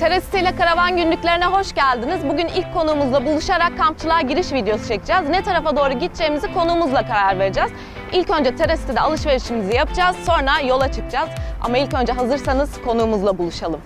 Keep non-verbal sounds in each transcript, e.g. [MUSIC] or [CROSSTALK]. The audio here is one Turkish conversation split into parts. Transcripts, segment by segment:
Terasite ile karavan günlüklerine hoş geldiniz. Bugün ilk konuğumuzla buluşarak kampçılığa giriş videosu çekeceğiz. Ne tarafa doğru gideceğimizi konuğumuzla karar vereceğiz. İlk önce Terasite'de alışverişimizi yapacağız, sonra yola çıkacağız. Ama ilk önce hazırsanız konuğumuzla buluşalım.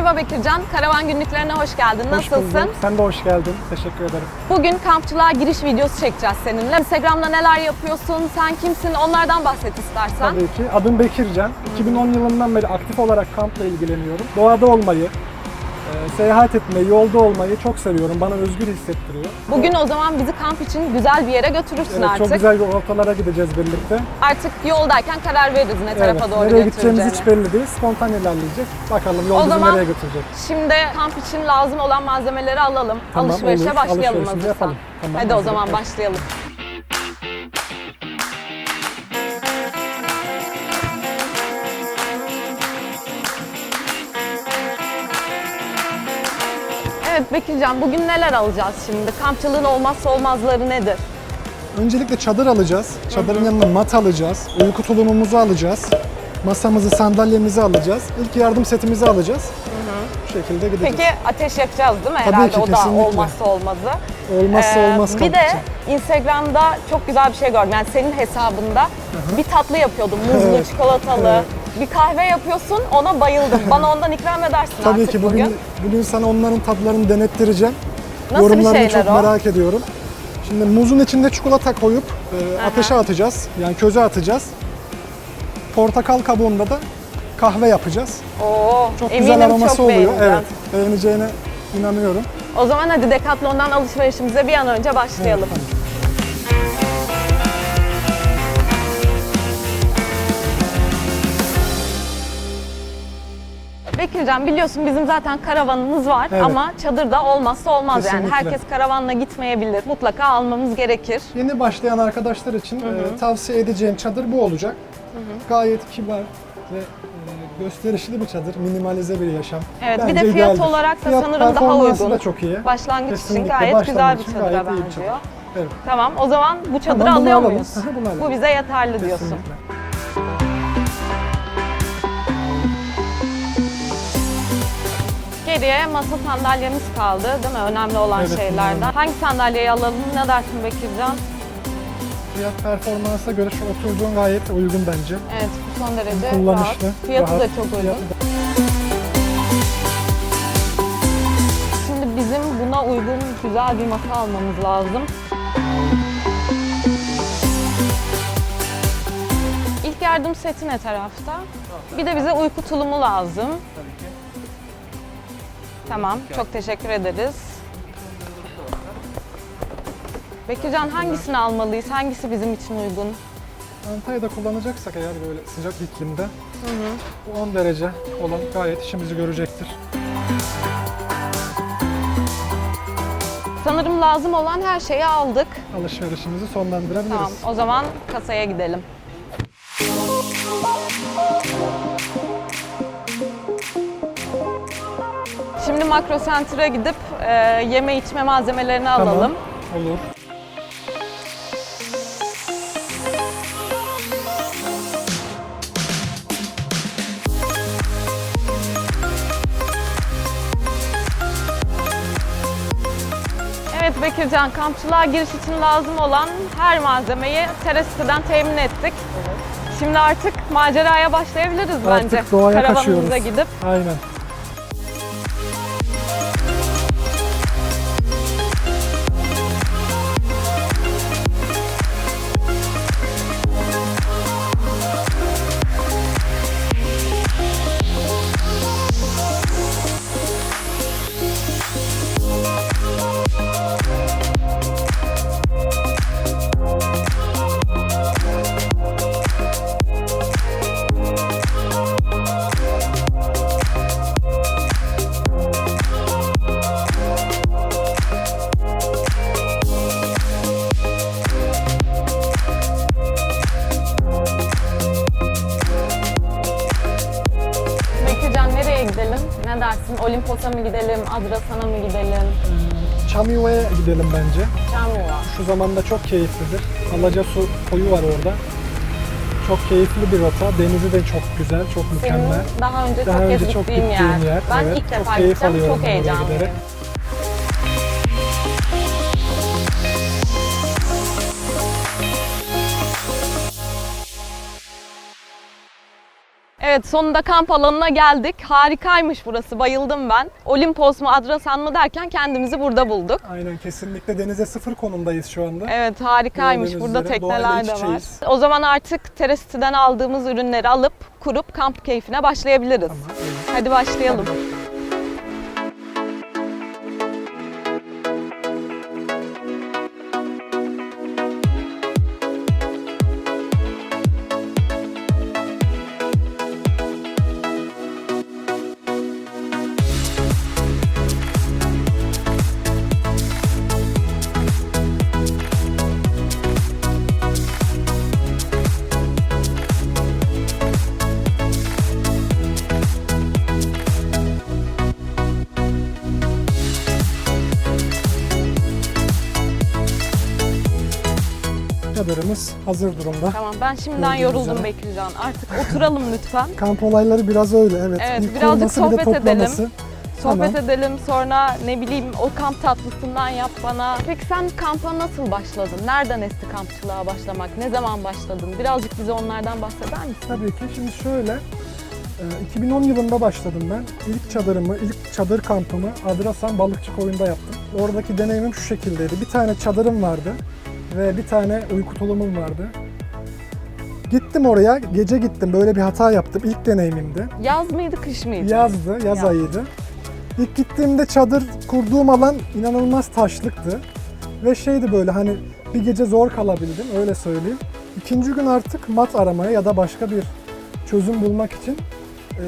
Merhaba Bekircan, karavan günlüklerine hoş geldin. Hoş Nasılsın? bulduk. Sen de hoş geldin. Teşekkür ederim. Bugün kampçılığa giriş videosu çekeceğiz seninle. Instagram'da neler yapıyorsun, sen kimsin onlardan bahset istersen. Tabii ki. Adım Bekircan. 2010 yılından beri aktif olarak kampla ilgileniyorum. Doğada olmayı, seyahat etmeyi, yolda olmayı çok seviyorum. Bana özgür hissettiriyor. Bugün o zaman bizi kamp için güzel bir yere götürürsün Evet, artık. çok güzel bir ortalara gideceğiz birlikte. Artık yoldayken karar veririz ne tarafa Evet, doğru nereye gideceğimiz hiç belli değil. Spontan ilerleyecek. Bakalım yol O bizi zaman- nereye götürecek. Şimdi kamp için lazım olan malzemeleri alalım. Tamam, Alışverişe olur. başlayalım Alışverişimizi hazırsan. yapalım. Tamam, Hadi o hazır zaman başlayalım. Evet Bekircan bugün neler alacağız şimdi? Kampçılığın olmazsa olmazları nedir? Öncelikle çadır alacağız. Çadırın yanına mat alacağız. Uyku tulumumuzu alacağız. Masamızı, sandalyemizi alacağız. İlk yardım setimizi alacağız. Bu şekilde gideceğiz. Peki ateş yakacağız değil mi? Tabii Herhalde ki, o da kesinlikle. olmazsa olmazı. Olmazsa Ee, olmaz Bir de. Instagram'da çok güzel bir şey gördüm. Yani senin hesabında bir tatlı yapıyordun. Muzlu, Evet, çikolatalı. Bir kahve yapıyorsun. Ona bayıldım. Bana ondan ikram edersin Tabii artık ki bugün, bugün. bugün sana onların tadlarını denettireceğim. Nasıl Yorumlarını çok o? merak ediyorum. Şimdi muzun içinde çikolata koyup e, ateşe atacağız. Yani köze atacağız. Portakal kabuğunda da kahve yapacağız. Oo, Çok eminim güzel aroması çok oluyor. beğeneceğim. Evet. Beğeneceğine inanıyorum. O zaman hadi Decathlon'dan alışverişimize bir an önce başlayalım. Evet, hadi. Bekircan biliyorsun bizim zaten karavanımız var Evet. ama çadırda olmazsa olmaz yani. Kesinlikle. Herkes karavanla gitmeyebilir. Mutlaka almamız gerekir. Yeni başlayan arkadaşlar için e, tavsiye edeceğim çadır bu olacak. Gayet kibar ve e, gösterişli bir çadır, minimalize bir yaşam. Evet, bir Bence de fiyat idealdir. olarak da Fiyat sanırım daha uygun. da çok iyi. Başlangıç için Kesinlikle, gayet güzel bir başlangıç için çadıra bir benziyor. çadır. Evet. Tamam o zaman bu çadırı Tamam, alıyor alalım. muyuz? Aha. Bu bize yeterli diyorsun. Geriye masa sandalyemiz kaldı değil mi? Önemli olan Evet, şeylerden. önemli. Hangi sandalyeyi alalım? Ne dersin Bekircan? Fiyat performansa göre şu oturduğun gayet uygun bence. Evet bu son derece Kullanışlı. rahat. Fiyatı rahat. da çok uygun. Da- Şimdi bizim buna uygun güzel bir masa almamız lazım. İlk yardım seti ne tarafta? Bir de bize uyku tulumu lazım. Tamam, çok teşekkür ederiz. Bekircan hangisini almalıyız? Hangisi bizim için uygun? Antalya'da kullanacaksak eğer böyle sıcak iklimde bu 10 derece olan gayet işimizi görecektir. Sanırım lazım olan her şeyi aldık. Alışverişimizi sonlandırabiliriz. Tamam, o zaman kasaya gidelim. Şimdi Makro Center'a gidip e, yeme içme malzemelerini Tamam, alalım. Olur. Evet Bekircan, kampçılığa giriş için lazım olan her malzemeyi Terasite'den temin ettik. Şimdi artık maceraya başlayabiliriz Artık bence. doğaya Karavanımıza kaçıyoruz. gidip. Aynen. Olimpos'a mı gidelim, Adrasan'a mı gidelim? Çamyuva'ya gidelim bence. Çamlığa. Şu zamanda çok keyiflidir. Alacasu koyu var orada. Çok keyifli bir rota. Denizi de çok güzel, çok mükemmel. Senin daha önce Daha çok önce çok gittiğim yer. yer. Ben Evet, ilk çok defa keyif gideceğim, çok heyecanlıyım. Evet sonunda kamp alanına geldik. Harikaymış burası. Bayıldım ben. Olimpos mu Adrasan mı derken kendimizi burada bulduk. Aynen kesinlikle denize sıfır konumdayız şu anda. Evet harikaymış. Gördüğünüz Burada üzere doğayla tekneler iç de var. içeyiz. O zaman artık Terasiti'den aldığımız ürünleri alıp kurup kamp keyfine başlayabiliriz. Tamam, evet. Hadi başlayalım. Çadırımız hazır durumda. Tamam ben şimdiden Gördüğünüz yoruldum üzere. Bekircan. Artık oturalım lütfen. Kamp olayları biraz öyle evet. Evet, İlk birazcık kurulması bir de sohbet edelim. toplaması. Sohbet Tamam. edelim sonra ne bileyim o kamp tatlısından yap bana. Peki sen kampa nasıl başladın? Nereden esti kampçılığa başlamak? Ne zaman başladın? Birazcık bize onlardan bahseder misin? Tabii ki. Şimdi şöyle, e, 2010 yılında başladım ben. İlk çadırımı, ilk çadır kampımı Adrasan Balıkçı Koyun'da yaptım. Oradaki deneyimim şu şekildeydi. Bir tane çadırım vardı ve bir tane uyku tulumum vardı. Gittim oraya, gece gittim. Böyle bir hata yaptım. İlk deneyimimdi. Yaz mıydı kış mıydı? Yazdı, yaz Yaz. ayıydı. İlk gittiğimde çadır kurduğum alan inanılmaz taşlıktı. Ve şeydi böyle hani bir gece zor kalabildim öyle söyleyeyim. İkinci gün artık mat aramaya ya da başka bir çözüm bulmak için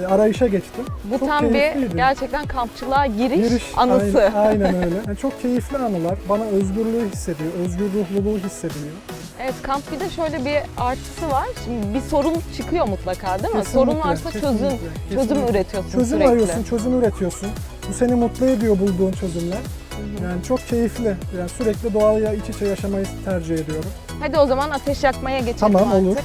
e, arayışa geçtim. Bu Çok tam bir keyifliydi. gerçekten kampçılığa giriş, Giriş anısı. Aynen, aynen öyle. [LAUGHS] Yani çok keyifli anılar. Bana özgürlüğü hissediyor, özgür ruhluluğu hissediyor. Evet kamp bir de şöyle bir artısı var. Şimdi bir sorun çıkıyor mutlaka değil mi? Kesinlikle, sorun varsa çözüm kesinlikle, çözüm üretiyorsun Çözüm sürekli. arıyorsun, çözüm üretiyorsun. Bu seni mutlu ediyor bulduğun çözümler. Yani çok keyifli. Yani sürekli doğayla iç içe yaşamayı tercih ediyorum. Hadi o zaman ateş yakmaya geçelim Tamam, artık. olur.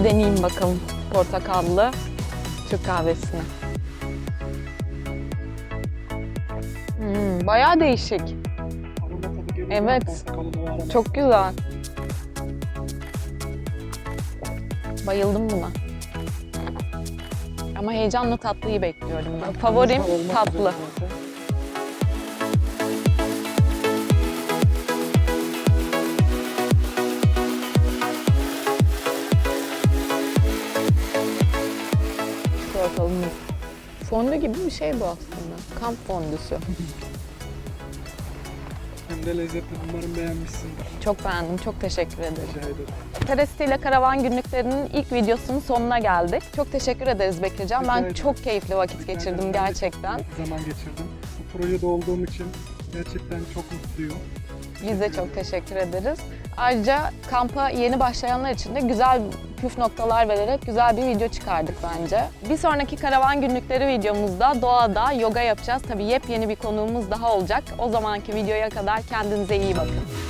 Şimdi deneyeyim bakalım portakallı Türk kahvesini. Hmm, bayağı değişik. Evet. Çok güzel. Bayıldım buna. Ama heyecanla tatlıyı bekliyorum ben. Favorim tatlı. Fondü gibi bir şey bu aslında. Kamp fondüsü. Hem de lezzetli. Umarım beğenmişsindir. Çok beğendim. Çok teşekkür ederim. Rica ederim. Teresti ile Karavan günlüklerinin ilk videosunun sonuna geldik. Çok teşekkür ederiz Bekircan. Rica Ben ederim. çok keyifli vakit Rica geçirdim ederim. gerçekten. Ben de çok Zaman geçirdim. Bu projede olduğum için gerçekten çok mutluyum. Biz de çok teşekkür ederiz. Ayrıca kampa yeni başlayanlar için de güzel püf noktalar vererek güzel bir video çıkardık bence. Bir sonraki karavan günlükleri videomuzda doğada yoga yapacağız. Tabii yepyeni bir konuğumuz daha olacak. O zamanki videoya kadar kendinize iyi bakın.